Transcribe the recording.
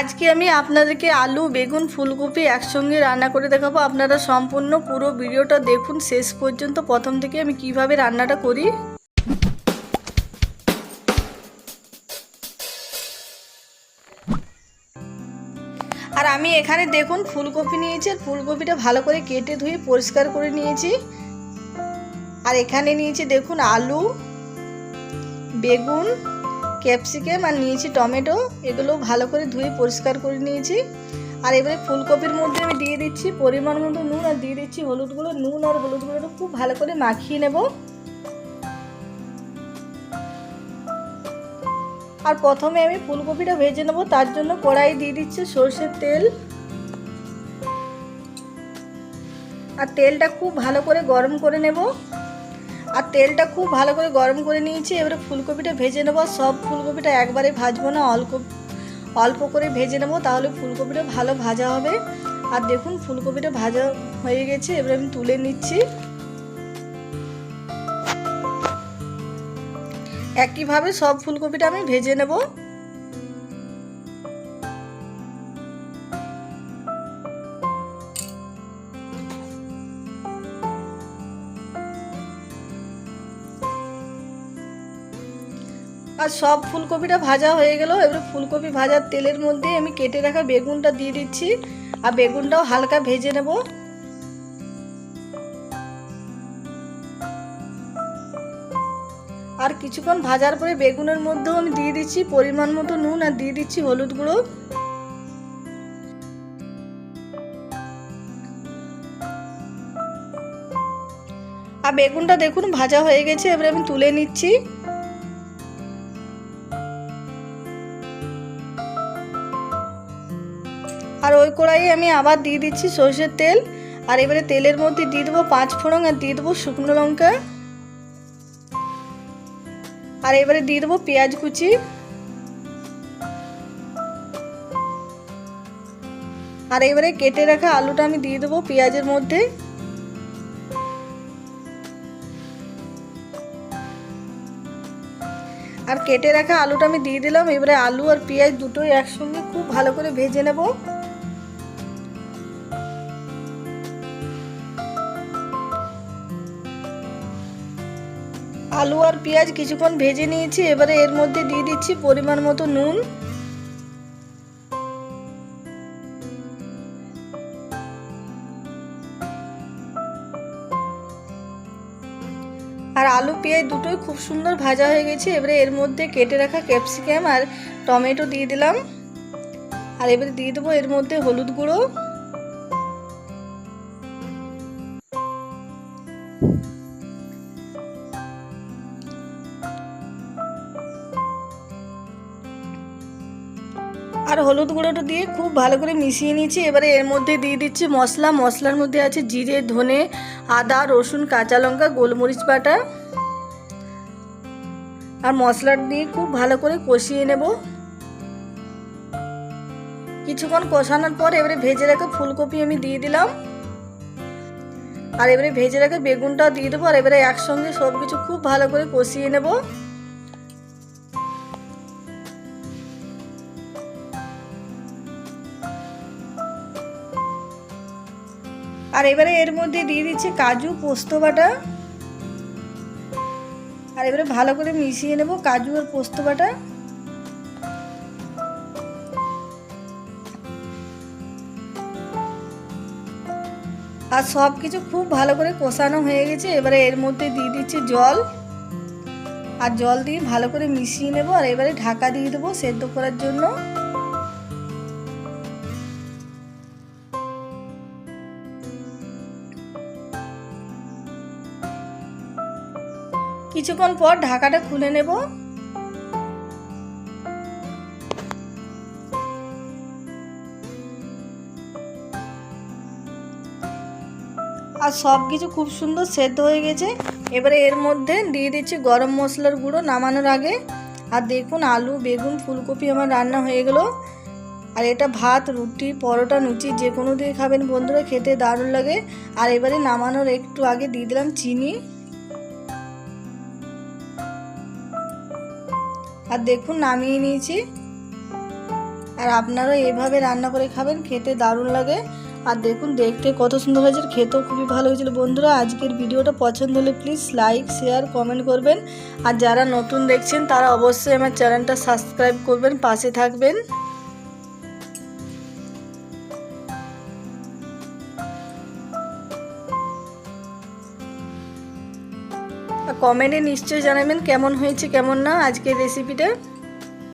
আজকে আমি আপনাদেরকে আলু, বেগুন, ফুলকপি একসঙ্গে রান্না করে দেখাবো। আপনারা সম্পূর্ণ পুরো ভিডিওটা দেখুন, শেষ পর্যন্ত প্রথম থেকে আমি কীভাবে রান্নাটা করি। আর আমি এখানে দেখুন, ফুলকপি নিয়েছি, আর ফুলকপিটা ভালো করে কেটে ধুয়ে পরিষ্কার করে নিয়েছি। আর এখানে নিয়েছি দেখুন, আলু, বেগুন ক্যাপসিকাম আর নিয়েছি টমেটো, এগুলো ভালো করে ধুয়ে পরিষ্কার করে নিয়েছি। আর এবারে ফুলকপির মধ্যে আমি দিয়ে দিচ্ছি পরিমাণ মতো নুন আর দিয়ে দিচ্ছি হলুদ গুঁড়ো নুন আর হলুদ গুঁড়োটা খুব ভালো করে মাখিয়ে নেব। আর প্রথমে আমি ফুলকপিটা ভেজে নেব, তার জন্য কড়াই দিয়ে দিচ্ছি সর্ষের তেল। আর তেলটা খুব ভালো করে গরম করে নেব। আর তেলটা খুব ভালো করে গরম করে নিয়েছি, এবারে ফুলকপিটা ভেজে নেব। সব ফুলকপিটা একবারে ভাজবো না, অল্প অল্প করে ভেজে নেব, তাহলে ফুলকপিটা ভালো ভাজা হবে। আর দেখুন, ফুলকপিটা ভাজা হয়ে গেছে, এবারে আমি তুলে নিচ্ছি। একইভাবে সব ফুলকপিটা আমি ভেজে নেব। আর সব ফুলকপিটা ভাজা হয়ে গেল। এবারে ফুলকপি ভাজার তেলের মধ্যে আমি কেটে রাখা বেগুনটা দিয়ে দিচ্ছি। আর বেগুনটাও হালকা ভেজে নেব। আর কিছুক্ষণ ভাজার পরে বেগুনের মধ্যেও আমি দিয়ে দিচ্ছি পরিমাণ মতো নুন আর দিয়ে দিচ্ছি হলুদ গুঁড়ো। আর বেগুনটা দেখুন ভাজা হয়ে গেছে। এবারে আমি তুলে নিচ্ছি। আমি আবার দিয়ে দিচ্ছি সর্ষের তেল। আর এবারে তেলের মধ্যে দিয়ে দেবো পাঁচ ফোড়ন আর দিয়ে দেবো শুকনো লঙ্কা। আর এবারে দিয়ে দেবো পেঁয়াজ কুচি। আর এবারে কেটে রাখা আলুটা আমি দিয়ে দেবো পেঁয়াজের মধ্যে। আর কেটে রাখা আলুটা আমি দিয়ে দিলাম। এবারে আলু আর পেঁয়াজ দুটোই একসঙ্গে খুব ভালো করে ভেজে নেব। আলু আর পেঁয়াজ কিছুক্ষণ ভেজে নিয়েছি, এবারে এর মধ্যে দিয়ে দিচ্ছি পরিমাণ মতো নুন। আর আলু, পেঁয়াজ দুটোই খুব সুন্দর ভাজা হয়ে গেছে, এবারে এর মধ্যে কেটে রাখা ক্যাপসিকাম আর টমেটো দিয়ে দিলাম। আর এবারে দিয়ে দেবো এর মধ্যে হলুদ গুঁড়ো। আর হলুদ গুঁড়োটা দিয়ে খুব ভালো করে মিশিয়ে নিয়েছি। এবারে এর মধ্যে দিয়ে দিচ্ছি মশলা। মশলার মধ্যে আছে জিরে, ধনে, আদা, রসুন, কাঁচা লঙ্কা, গোলমরিচ বাটা। আর মশলা দিয়ে খুব ভালো করে কষিয়ে নেব। কিছুক্ষণ কষানোর পর এবারে ভেজে রাখা ফুলকপি আমি দিয়ে দিলাম। আর এবারে ভেজে রাখা বেগুনটাও দিয়ে দেবো। আর এবারে একসঙ্গে সব কিছু খুব ভালো করে কষিয়ে নেব। আর এবারে এর মধ্যে দিয়ে দিচ্ছি কাজু, পোস্ত বাটা। আর এবারে ভালো করে মিশিয়ে নেব কাজু আর পোস্ত বাটা। আর সব কিছু খুব ভালো করে কষানো হয়ে গেছে। এবারে এর মধ্যে দিয়ে দিচ্ছি জল। আর জল দিয়ে ভালো করে মিশিয়ে নেব। আর এবারে ঢাকা দিয়ে দেবো সেদ্ধ করার জন্য। কিছুক্ষণ পর ঢাকাটা খুলে নেব। আর সব কিছু খুব সুন্দর সেদ্ধ হয়ে গেছে। এবারে এর মধ্যে দিয়ে দিচ্ছি গরম মশলার গুঁড়ো নামানোর আগে। আর দেখুন আলু, বেগুন, ফুলকপি আমার রান্না হয়ে গেল। আর এটা ভাত, রুটি, পরোটা, লুচি যে কোনো দিয়ে খাবেন। বন্ধুরা খেতে দারুণ লাগে। আর এবারে নামানোর একটু আগে দিয়ে দিলাম চিনি। আর দেখুন, নামিয়ে নিয়েছি। আর আপনারা এভাবে রান্না করে খাবেন, খেতে দারুণ লাগে। আর দেখুন, দেখতে কত সুন্দর হয়েছে, খেতেও খুবই ভালো হয়েছিল। বন্ধুরা, আজকের ভিডিওটা পছন্দ হলে প্লিজ লাইক শেয়ার কমেন্ট করবেন। আর যারা নতুন দেখছেন, তারা অবশ্যই আমার চ্যানেলটা সাবস্ক্রাইব করবেন, পাশে থাকবেন। কমেন্টে নিশ্চয়ই জানাবেন কেমন হয়েছে কেমন না আজকের রেসিপিটা